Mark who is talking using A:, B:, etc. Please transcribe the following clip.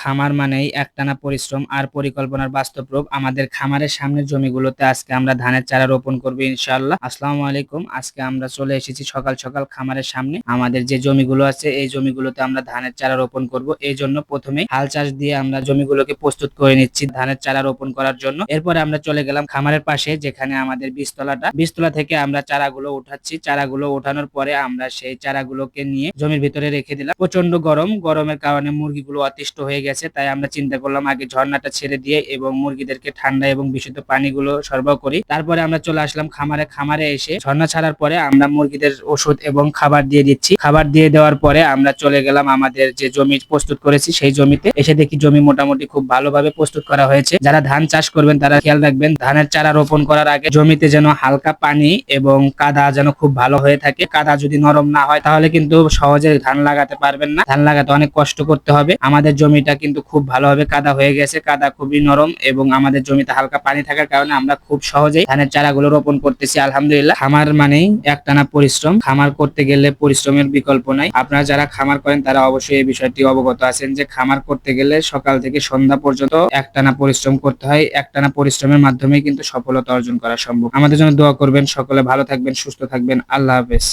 A: খামার মানেই একটানা পরিশ্রম আর পরিকল্পনার বাস্তব রূপ আমাদের খামারের সামনের জমিগুলোতে আজকে আমরা ধানের চারা রোপণ করব ইনশাআল্লাহ। আসসালামু আলাইকুম। আজকে আমরা চলে এসেছি সকাল সকাল খামারের সামনে। আমাদের যে জমিগুলো আছে, এই জমিগুলোতে আমরা ধানের চারা রোপণ করব। এই জন্য প্রথমে হাল চাষ দিয়ে আমরা জমিগুলোকে প্রস্তুত করে নিচ্ছি ধানের চারা রোপণ করার জন্য। এরপরে আমরা চলে গেলাম খামারের পাশে, যেখানে আমাদের বীজতলাটা। বীজতলা থেকে আমরা চারাগুলো উঠাচ্ছি চারাগুলো ওঠানোর পরে আমরা সেই চারাগুলোকে নিয়ে জমির ভিতরে রেখে দিলাম। প্রচণ্ড গরম। গরমের কারণে মুরগিগুলো অতিষ্ঠ হয়ে গেছে, তাই আমরা চিন্তা করলাম আগে ঝর্ণাটা ছেড়ে দিয়ে এবং মুরগিদেরকে ঠান্ডা এবং বিশুদ্ধ পানিগুলো সরবরাহ করি। তারপরে আমরা চলে আসলাম খামারে। খামারে এসে ঝর্ণা ছাড়ার পরে আমরা মুরগিদের ওষুধ এবং খাবার দিয়ে দিচ্ছি। খাবার দিয়ে দেওয়ার পরে আমরা চলে গেলাম আমাদের যে জমি প্রস্তুত করেছি, সেই জমিতে। এসে দেখি জমি মোটামুটি খুব ভালোভাবে প্রস্তুত করা হয়েছে। যারা ধান চাষ করবেন, তারা খেয়াল রাখবেন, ধানের চারা রোপণ করার আগে জমিতে যেন হালকা পানি এবং কাদা যেন খুব ভালো হয়ে থাকে। কাদা যদি নরম না হয়, তাহলে কিন্তু সহজে ধান লাগাতে পারবেন না। ধান লাগাতে অনেক কষ্ট করতে হবে। আমাদের জমিটা কিন্তু খুব ভালোভাবে কাদা হয়ে গেছে। কাদা খুবই নরম এবং আমাদের জমিতে হালকা পানি থাকার কারণে আমরা খুব সহজেই ধানের চারাগুলো রোপণ করতেছি, আলহামদুলিল্লাহ। খামার মানেই একটানা পরিশ্রম। খামার করতে গেলে পরিশ্রমের বিকল্প নাই। আপনারা যারা খামার করেন, তারা অবশ্যই এই বিষয়টি অবগত আছেন যে খামার করতে গেলে সকাল থেকে সন্ধ্যা পর্যন্ত একটানা পরিশ্রম করতে হয়। একটানা পরিশ্রমের মাধ্যমে কিন্তু সফলতা অর্জন করা সম্ভব। আমাদের জন্য দোয়া করবেন। সকলে ভালো থাকবেন, সুস্থ থাকবেন। আল্লাহ হাফেজ।